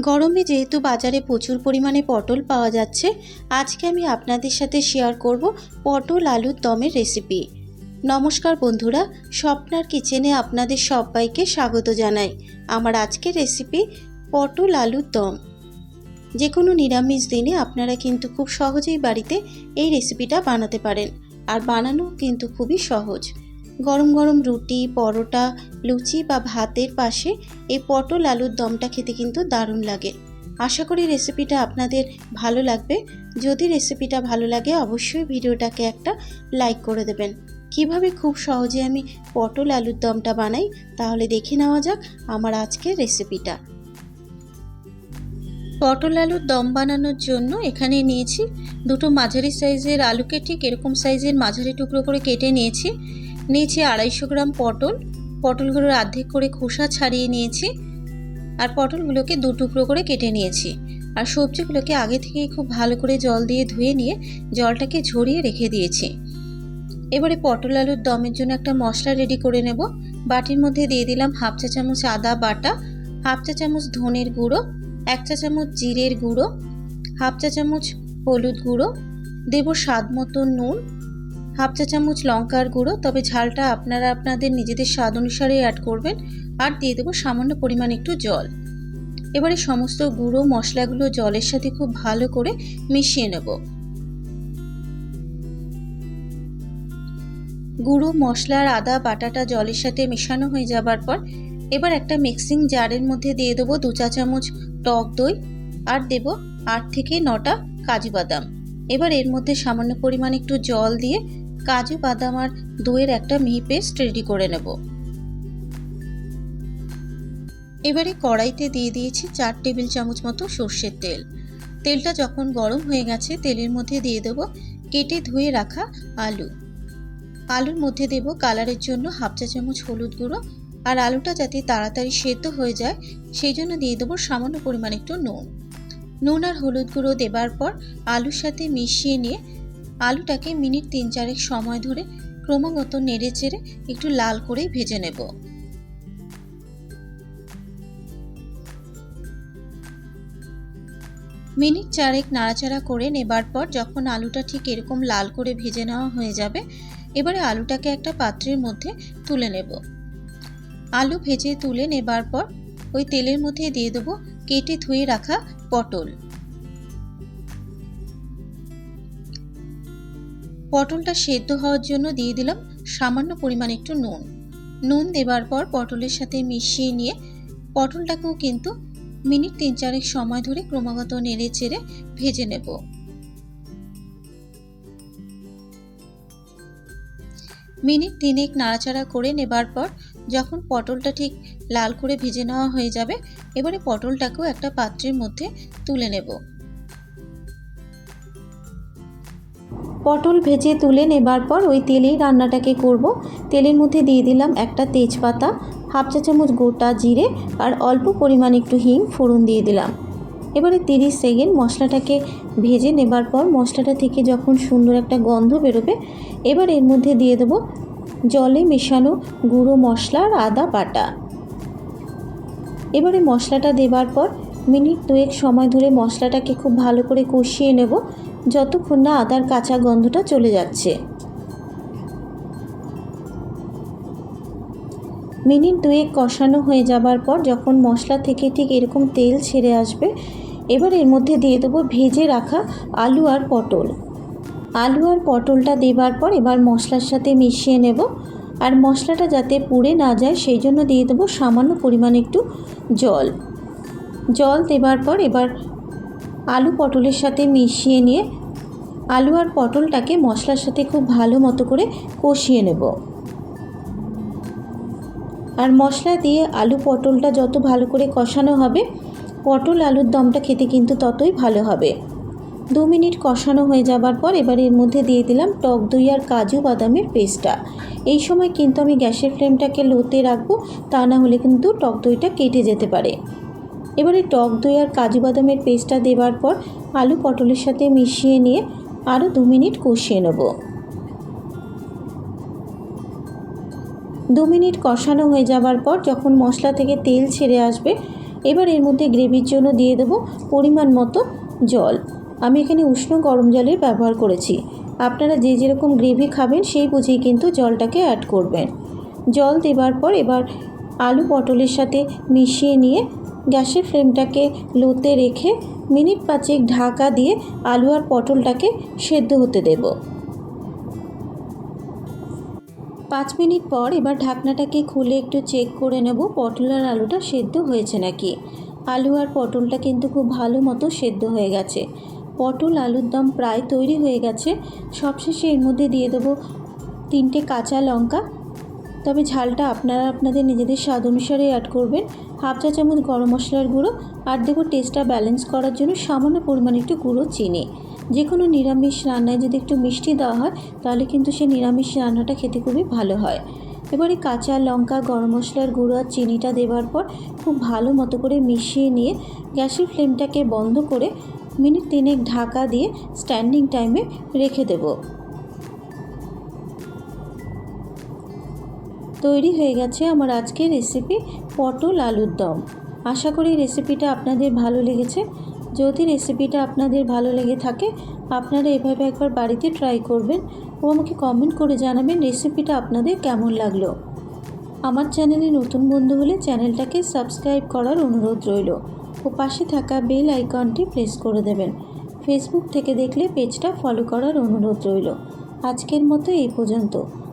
গরমে যেহেতু বাজারে প্রচুর পরিমাণে পটল পাওয়া যাচ্ছে, আজকে আমি আপনাদের সাথে শেয়ার করব পটল আলুর দমের রেসিপি নমস্কার বন্ধুরা, স্বপ্নার কিচেনে আপনাদের সবাইকে স্বাগত জানাই। আমার আজকের রেসিপি পটল আলুর দম। যে কোনো নিরামিষ দিনে আপনারা কিন্তু খুব সহজেই বাড়িতে এই রেসিপিটা বানাতে পারেন, আর বানানো কিন্তু খুবই সহজ। গরম গরম রুটি, পরোটা, লুচি বা ভাতের পাশে এই পটল আলুর দমটা খেতে কিন্তু দারুণ লাগে। আশা করি রেসিপিটা আপনাদের ভালো লাগবে। যদি রেসিপিটা ভালো লাগে, অবশ্যই ভিডিওটাকে একটা লাইক করে দেবেন। কীভাবে খুব সহজে আমি পটল আলুর দমটা বানাই, তাহলে দেখে নেওয়া যাক আমার আজকের রেসিপিটা পটল আলুর দম বানানোর জন্য এখানে নিয়েছি দুটো মাঝারি সাইজের আলুকে ঠিক এরকম সাইজের মাঝারি টুকরো করে কেটে নিয়েছি। নিয়েছি আড়াইশো গ্রাম পটল। পটলগুলোর অর্ধেক করে খোসা ছাড়িয়ে নিয়েছি আর পটলগুলোকে দু টুকরো করে কেটে নিয়েছি। আর সবজিগুলোকে আগে থেকেই খুব ভালো করে জল দিয়ে ধুয়ে নিয়ে জলটাকে ঝরিয়ে রেখে দিয়েছি। এবারে পটল আলুর দমের জন্য একটা মশলা রেডি করে নেব। বাটির মধ্যে দিয়ে দিলাম হাফ চা চামচ আদা বাটা, হাফ চা চামচ ধনের গুঁড়ো, এক চা চামচ জিরের গুঁড়ো, হাফ চা চামচ হলুদ গুঁড়ো, দেব স্বাদ মতো নুন হাফ চা চামচ লঙ্কার গুঁড়ো, তবে ঝালটা আপনারা আপনাদের নিজেদের স্বাদ অনুসারে অ্যাড করবেন। আর দিয়ে দেবো সামান্য পরিমাণ একটু জল। এবারে সমস্ত গুঁড়ো মশলাগুলো জলের সাথে খুব ভালো করে মিশিয়ে নেব। গুঁড়ো মশলার আদা, বাটাটা জলের সাথে মেশানো হয়ে যাবার পর এবার একটা মিক্সিং জারের মধ্যে দিয়ে দেবো দু চা চামচ টক দই আর দেব আট থেকে নটা কাজু বাদাম। এবার এর মধ্যে সামান্য পরিমাণ একটু জল দিয়ে কাজু বাদাম আর দইয়ের একটা মিহি পেস্ট রেডি করে নেব। এবারে কড়াইতে দিয়ে দিয়েছি চার টেবিল চামচ মতো সর্ষের তেল। তেলটা যখন গরম হয়ে গেছে, তেলের মধ্যে দিয়ে দেব কেটে ধুয়ে রাখা আলু। আলুর মধ্যে দেব কালারের জন্য হাফ চা চামচ হলুদ গুঁড়ো আর আলুটা যাতে তাড়াতাড়ি সেদ্ধ হয়ে যায়, সেই জন্য দিয়ে দেবো সামান্য পরিমাণ একটু নুন। নুন আর হলুদ গুঁড়ো দেবার পর আলুর সাথে মিশিয়ে নিয়ে আলুটাকে মিনিট তিন চারেক সময় ধরে ক্রমাগত নেড়ে চেড়ে একটু লাল করেই ভেজে নেব। মিনিট চারেক নাড়াচাড়া করে নেবার পর যখন আলুটা ঠিক এরকম লাল করে ভেজে নেওয়া হয়ে যাবে, এবারে আলুটাকে একটা পাত্রের মধ্যে তুলে নেব। আলু ভেজে তুলে নেবার পর ওই তেলের মধ্যে দিয়ে দেবো কেটে ধুয়ে রাখা পটল। পটলটা সেদ্ধ হওয়ার জন্য দিয়ে দিলাম সামান্য পরিমাণ একটু নুন। নুন দেবার পর পটলের সাথে মিশিয়ে নিয়ে পটলটাকেও কিন্তু মিনিট তিন চারেক সময় ধরে ক্রমাগত নেড়ে চেড়ে ভেজে নেব। মিনিট তিনেক নাড়াচাড়া করে নেবার পর যখন পটলটা ঠিক লাল করে ভেজে নেওয়া হয়ে যাবে, এবারে পটলটাকেও একটা পাত্রের মধ্যে তুলে নেব। পটল ভেজে তুলে নেবার পর ওই তেলেই রান্নাটাকে করব। তেলের মধ্যে দিয়ে দিলাম একটা তেজপাতা, হাফ চা চামচ গোটা জিরে আর অল্প পরিমাণ একটু হিং ফোড়ন দিয়ে দিলাম। এবারে তিরিশ সেকেন্ড মশলাটাকে ভেজে নেবার পর মশলাটা থেকে যখন সুন্দর একটা গন্ধ বেরোবে, এবার এর মধ্যে দিয়ে দেবো জলে মেশানো গুঁড়ো মশলা আর আদা বাটা। এবারে মশলাটা দেবার পর মিনিট দুয়েক সময় ধরে মশলাটাকে খুব ভালো করে কষিয়ে নেব, যতক্ষণ না আদার কাঁচা গন্ধটা চলে যাচ্ছে। মিনিট দুয়েক কষানো হয়ে যাবার পর যখন মশলা থেকে ঠিক এরকম তেল ছেড়ে আসবে, এবার এর মধ্যে দিয়ে দেবো ভেজে রাখা আলু আর পটল। আলু আর পটলটা দেবার পর এবার মশলার সাথে মিশিয়ে নেব, আর মশলাটা যাতে পুড়ে না যায় সেই জন্য দিয়ে দেবো সামান্য পরিমাণ একটু জল। জল দেবার পর এবার আলু পটলের সাথে মিশিয়ে নিয়ে আলু আর পটলটাকে মশলার সাথে খুব ভালো মতো করে কষিয়ে নেব। আর মশলা দিয়ে আলু পটলটা যত ভালো করে কষানো হবে, পটল আলুর দমটা খেতে কিন্তু ততই ভালো হবে। দু মিনিট কষানো হয়ে যাবার পর এবার এর মধ্যে দিয়ে দিলাম টক দই আর কাজু বাদামের পেস্টটা। এই সময় কিন্তু আমি গ্যাসের ফ্লেমটাকে লোতে রাখব, তা না হলে কিন্তু টক দইটা কেটে যেতে পারে। এবারে টক দই আর কাজু বাদামের পেস্টটা দেওয়ার পর আলু পটলের সাথে মিশিয়ে নিয়ে আরও দু মিনিট কষিয়ে নেব। দু মিনিট কষানো হয়ে যাবার পর যখন মশলা থেকে তেল ছেড়ে আসবে, এবার এর মধ্যে গ্রেভির জন্য দিয়ে দেবো পরিমাণ মতো জল। আমি এখানে উষ্ণ গরম জলের ব্যবহার করেছি। আপনারা যে যেরকম গ্রেভি খাবেন, সেই বুঝেই কিন্তু জলটাকে অ্যাড করবেন। জল দেবার পর এবার আলু পটলের সাথে মিশিয়ে নিয়ে গ্যাসের ফ্লেমটাকে লোতে রেখে মিনিট পাঁচেক ঢাকা দিয়ে আলু আর পটলটাকে সেদ্ধ হতে দেব। পাঁচ মিনিট পর এবার ঢাকনাটাকে খুলে একটু চেক করে নেব পটল আর আলুটা সেদ্ধ হয়েছে নাকি। আলু আর পটলটা কিন্তু খুব ভালো মতো সেদ্ধ হয়ে গেছে। পটল আলুর দম প্রায় তৈরি হয়ে গেছে। সবশেষে এর মধ্যে দিয়ে দেবো তিনটে কাঁচা লঙ্কা তবে ঝালটা আপনারা আপনাদের নিজেদের স্বাদ অনুসারে অ্যাড করবেন। হাফ চা চামচ গরম মশলার গুঁড়ো আর দেবো টেস্টটা ব্যালেন্স করার জন্য সামান্য পরিমাণে একটু গুঁড়ো চিনি। যে কোনো নিরামিষ রান্নায় যদি একটু মিষ্টি দেওয়া হয়, তাহলে কিন্তু সেই নিরামিষ রান্নাটা খেতে খুবই ভালো হয়। এবারে কাঁচা লঙ্কা, গরম মশলার গুঁড়ো আর চিনিটা দেওয়ার পর খুব ভালো মতো করে মিশিয়ে নিয়ে গ্যাসের ফ্লেমটাকে বন্ধ করে মিনিট তিনেক ঢাকা দিয়ে স্ট্যান্ডিং টাইমে রেখে দেবো। তৈরি হয়ে গেছে আমার আজকের রেসিপি পটল আলুর দম। আশা করি রেসিপিটা আপনাদের ভালো লেগেছে। যদি রেসিপিটা আপনাদের ভালো লেগে থাকে, আপনারা এভাবে একবার বাড়িতে ট্রাই করবেন ও আমাকে কমেন্ট করে জানাবেন রেসিপিটা আপনাদের কেমন লাগল। আমার চ্যানেলে নতুন বন্ধু হলে চ্যানেলটাকে সাবস্ক্রাইব করার অনুরোধ রইল। ও পাশে থাকা বেল আইকনটি প্রেস করে দেবেন। ফেসবুক থেকে দেখলে পেজটা ফলো করার অনুরোধ রইল। আজকের মতো এই পর্যন্ত।